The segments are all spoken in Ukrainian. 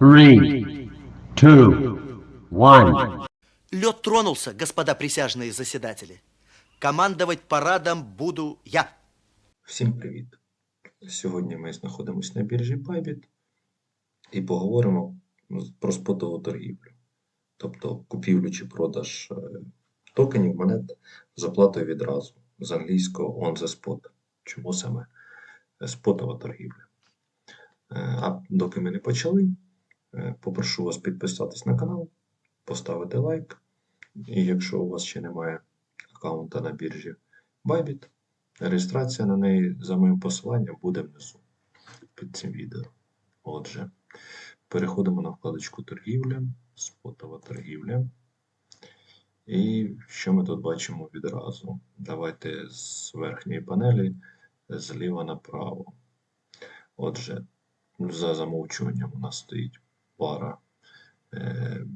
Three, two, one. Лед тронулся, господа присяжные заседатели. Командовать парадом буду я. Всім привіт! Сьогодні ми знаходимося на біржі Bybit і поговоримо про спотову торгівлю, тобто купівлю чи продаж е, токенів монет з оплатою відразу з англійського on the spot. Чому саме е, спотова торгівля? Е, А доки ми не почали, попрошу вас підписатись на канал, поставити лайк. І якщо у вас ще немає аккаунта на біржі Bybit, Реєстрація на неї за моїм посиланням буде внизу під цим відео. Отже, переходимо на вкладочку торгівля, спотова торгівля. І що ми тут бачимо відразу? Давайте з верхньої панелі зліва направо. Отже, за замовчуванням у нас стоїть пара е,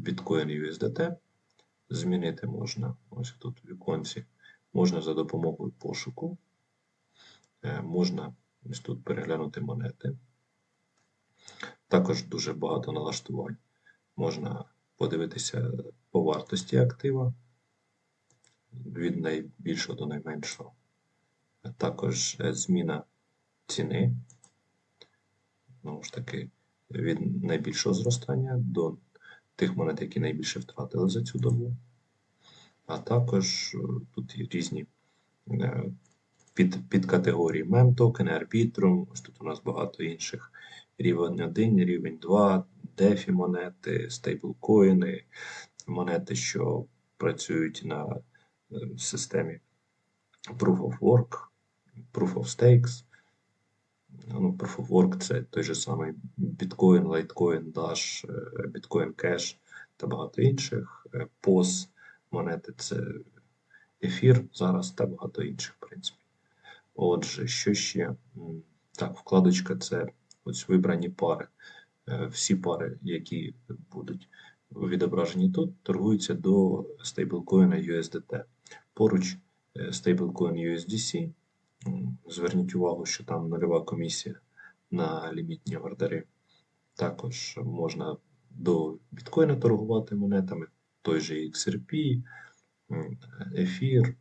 Bitcoin USDT. Змінити можна ось тут в віконці. Можна за допомогою пошуку. Е, Можна ось тут переглянути монети. Також дуже багато налаштувань. Можна подивитися по вартості актива від найбільшого до найменшого. Також е, зміна ціни. Знову ж таки, від найбільшого зростання до тих монет, які найбільше втратили за цю добу. А також е, тут є різні е, під, під мем токени, арбітрум. Ось тут у нас багато інших. Рівень 1, рівень 2, дефі монети, стейблкоїни, монети, що працюють на е, системі Proof of Work, Proof of Stakes. Ну, Proof of Work це той же самий Bitcoin, Litecoin, Dash, е, Bitcoin Cash та багато інших. Е, POS монети це ефір зараз та багато інших, в принципі. Отже, що ще? Так, вкладочка це ось вибрані пари. Е, Всі пари, які будуть відображені тут, торгуються до стейблкоїна USDT. Поруч е, стейблкоін USDC. Зверніть увагу, що там нульова комісія на лімітні ордери. Також можна до біткоїна торгувати монетами, той же XRP, ефір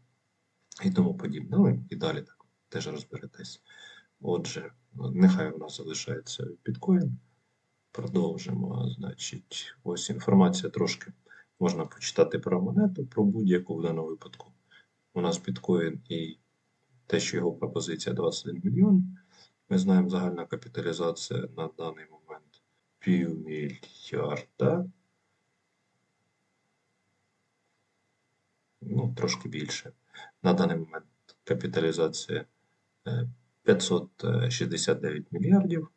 і тому подібне. Ну і далі так теж розберетесь. Отже, нехай у нас залишається біткоін. Продовжимо. Значить, ось інформація трошки можна почитати про монету, про будь-яку в даному випадку. У нас біткоін і те, що його пропозиція 21 мільйон. Ми знаємо загальна капіталізація на даний момент півмільярда. Ну, трошки більше. На даний момент капіталізація е, 569 мільярдів.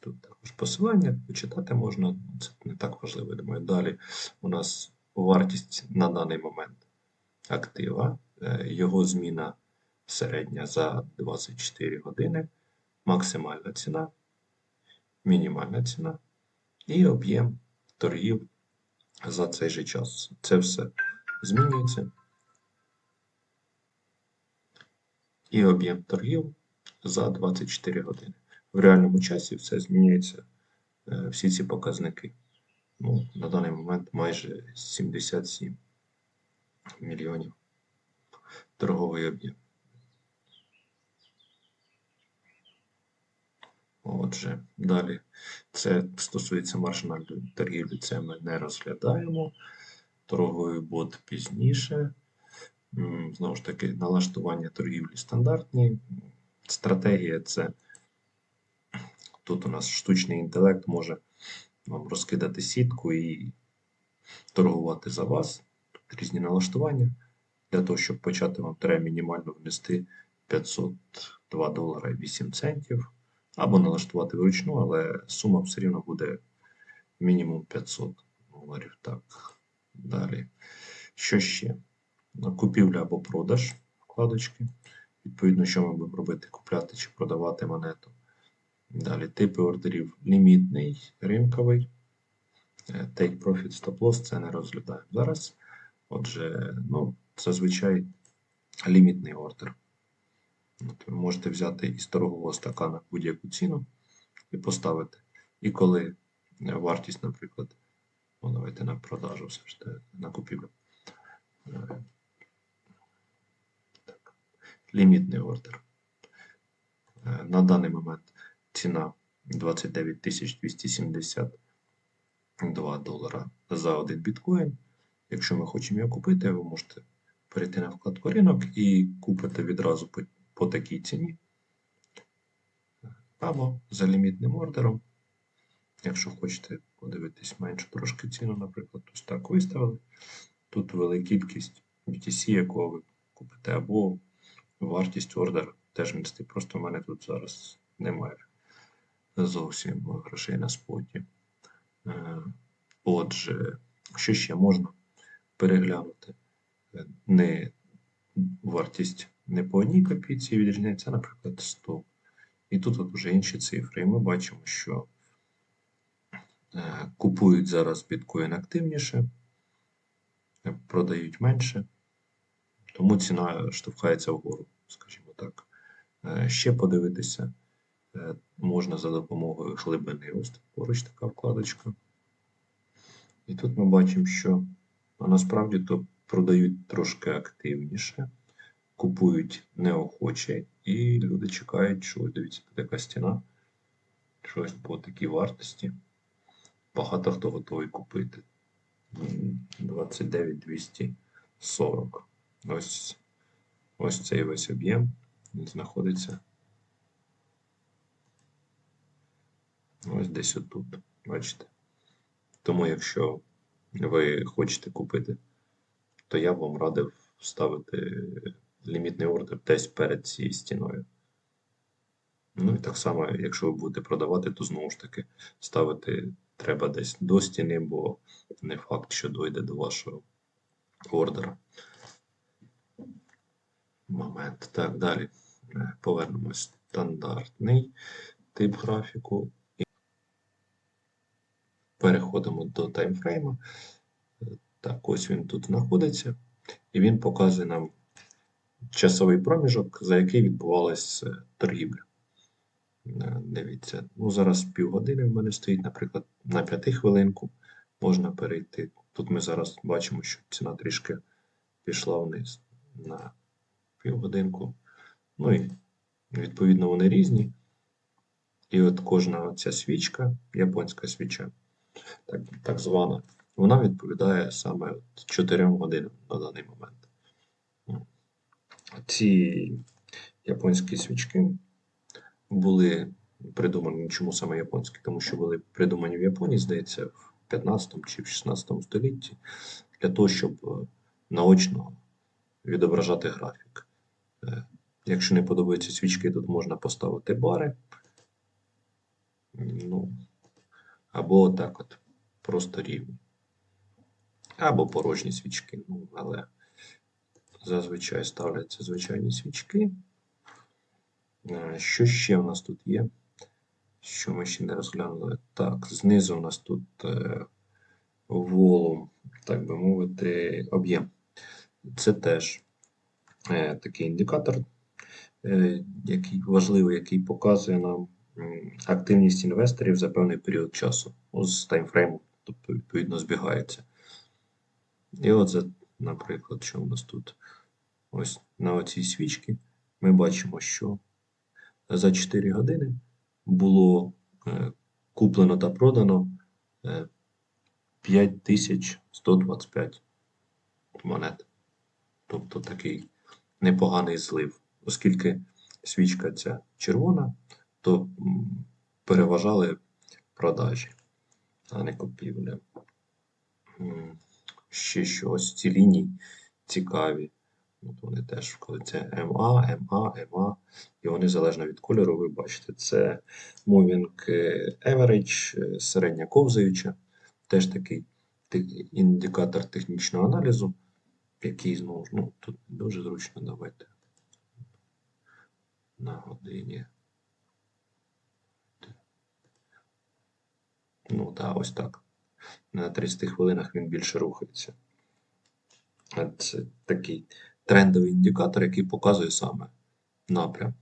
Тут також посилання, почитати можна, це не так важливо, я думаю. Далі у нас вартість на даний момент актива, е, його зміна середня за 24 години, максимальна ціна, мінімальна ціна і об'єм торгів за цей же час. Це все змінюється. І об'єм торгів за 24 години. В реальному часі все змінюється, е, всі ці показники. Ну, на даний момент майже 77 мільйонів торговий об'єм. Отже, далі це стосується маржинальної торгівлі, це ми не розглядаємо. Торговий бот пізніше. Знову ж таки, налаштування торгівлі стандартні. Стратегія це тут у нас штучний інтелект може вам розкидати сітку і торгувати за вас. Тут різні налаштування. Для того, щоб почати, вам треба мінімально внести 502 долара і 8 центів. Або налаштувати вручну, але сума все рівно буде мінімум 500 доларів. Так, далі. Що ще? Купівля або продаж вкладочки. Відповідно, що ми будемо робити, купляти чи продавати монету. Далі типи ордерів лімітний, ринковий. Е, Take Profit Stop Loss це не розглядаємо зараз. Отже, ну, зазвичай лімітний ордер. От ви можете взяти із торгового стакана будь-яку ціну і поставити. І коли е, вартість, наприклад, ну, давайте на продажу все ж на купівлю. Е. Лімітний ордер. Е, На даний момент ціна 29 272 долара за один біткоін. Якщо ми хочемо його купити, ви можете перейти на вкладку ринок і купити відразу по, такій ціні. Або за лімітним ордером. Якщо хочете подивитись меншу трошки ціну, наприклад, ось так виставили. Тут ввели кількість BTC, якого ви купите, або вартість ордер теж містить. Просто в мене тут зараз немає зовсім грошей на споті. Е, Отже, що ще можна переглянути? Е, Не вартість не по одній копійці відрізняється, наприклад, 100. І тут от вже інші цифри. І ми бачимо, що е, купують зараз біткоін активніше, е, продають менше, тому ціна штовхається вгору, скажімо так. Е, Ще подивитися можна за допомогою глибини. Ось поруч така вкладочка. І тут ми бачимо, що насправді то продають трошки активніше, купують неохоче, і люди чекають, що дивіться, тут така стіна, щось по такій вартості. Багато хто готовий купити. М, 29 240. Ось, ось цей весь об'єм знаходиться. Ось десь отут. Бачите? Тому, якщо ви хочете купити, то я б вам радив ставити лімітний ордер десь перед цією стіною. Ну і так само, якщо ви будете продавати, то знову ж таки ставити треба десь до стіни, бо не факт, що дойде до вашого ордера. Момент. Так, далі. Е, Повернемось. Стандартний тип графіку. Переходимо до таймфрейма. Е, Так, ось він тут знаходиться. І він показує нам часовий проміжок, за який відбувалася е, торгівля. Е, Дивіться, ну зараз півгодини в мене стоїть, наприклад, на п'яти хвилинку можна перейти. Тут ми зараз бачимо, що ціна трішки пішла вниз на півгодинку. Ну і відповідно вони різні. І от кожна ця свічка, японська свіча, так, так звана, вона відповідає саме от 4 годинам на даний момент. Ці японські свічки були придумані, чому саме японські? Тому що були придумані в Японії, здається, в 15 чи в 16 столітті, для того, щоб е, наочно відображати графік. Е, Якщо не подобаються свічки, тут можна поставити бари. Ну, або отак от, просто рівні. Або порожні свічки. Ну, але зазвичай ставляться звичайні свічки. Е, Що ще в нас тут є? Що ми ще не розглянули? Так, знизу у нас тут е, волум, так би мовити, об'єм. Це теж е, такий індикатор, який важливий, який показує нам активність інвесторів за певний період часу. Ну, з таймфрейму, тобто, відповідно, збігається. І от, за, наприклад, що у нас тут? Ось на оцій свічці ми бачимо, що за 4 години було е, куплено та продано е, 5125 монет. Тобто такий непоганий злив. Оскільки свічка ця червона, то переважали продажі, а не купівля. Ще що ось ці лінії цікаві. От вони теж, коли це МА, МА, МА, і вони залежно від кольору, ви бачите, це Moving Average, е, середня ковзаюча, теж такий індикатор технічного аналізу, який знову ж, ну, тут дуже зручно давайте. На годині. Ну, так, ось так. На 30 хвилинах він більше рухається. Це такий трендовий індикатор, який показує саме напрям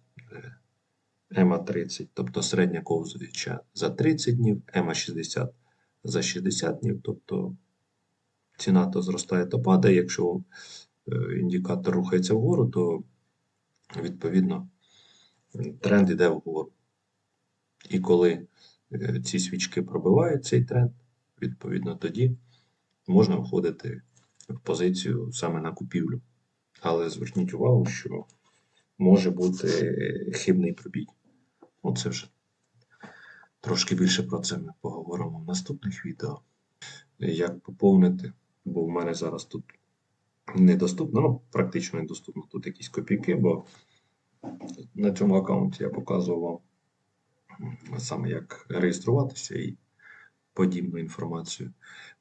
ЕМА 30, тобто середня ковзуюча за 30 днів, ЕМА 60 за 60 днів. Тобто ціна то зростає, то падає. Якщо е, індикатор рухається вгору, то відповідно тренд йде вгору. І коли е, ці свічки пробивають цей тренд, відповідно тоді можна входити в позицію саме на купівлю. Але зверніть увагу, що може бути хибний пробій. Оце вже трошки більше про це ми поговоримо в наступних відео. Як поповнити, бо в мене зараз тут недоступно, ну, практично недоступно тут якісь копійки, бо на цьому аккаунті я показував саме як реєструватися і подібну інформацію.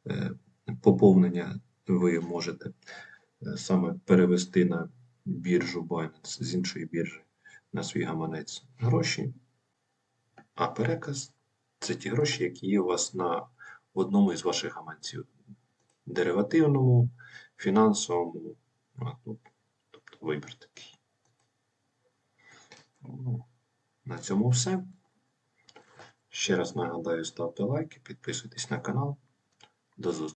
Е, Поповнення ви можете е, саме перевести на біржу Binance з іншої біржі на свій гаманець гроші, а переказ це ті гроші, які є у вас на одному із ваших гаманців деривативному, фінансовому, тобто вибір такий. Ну, на цьому все. Ще раз нагадаю, ставте лайки, підписуйтесь на канал. До зустрічі.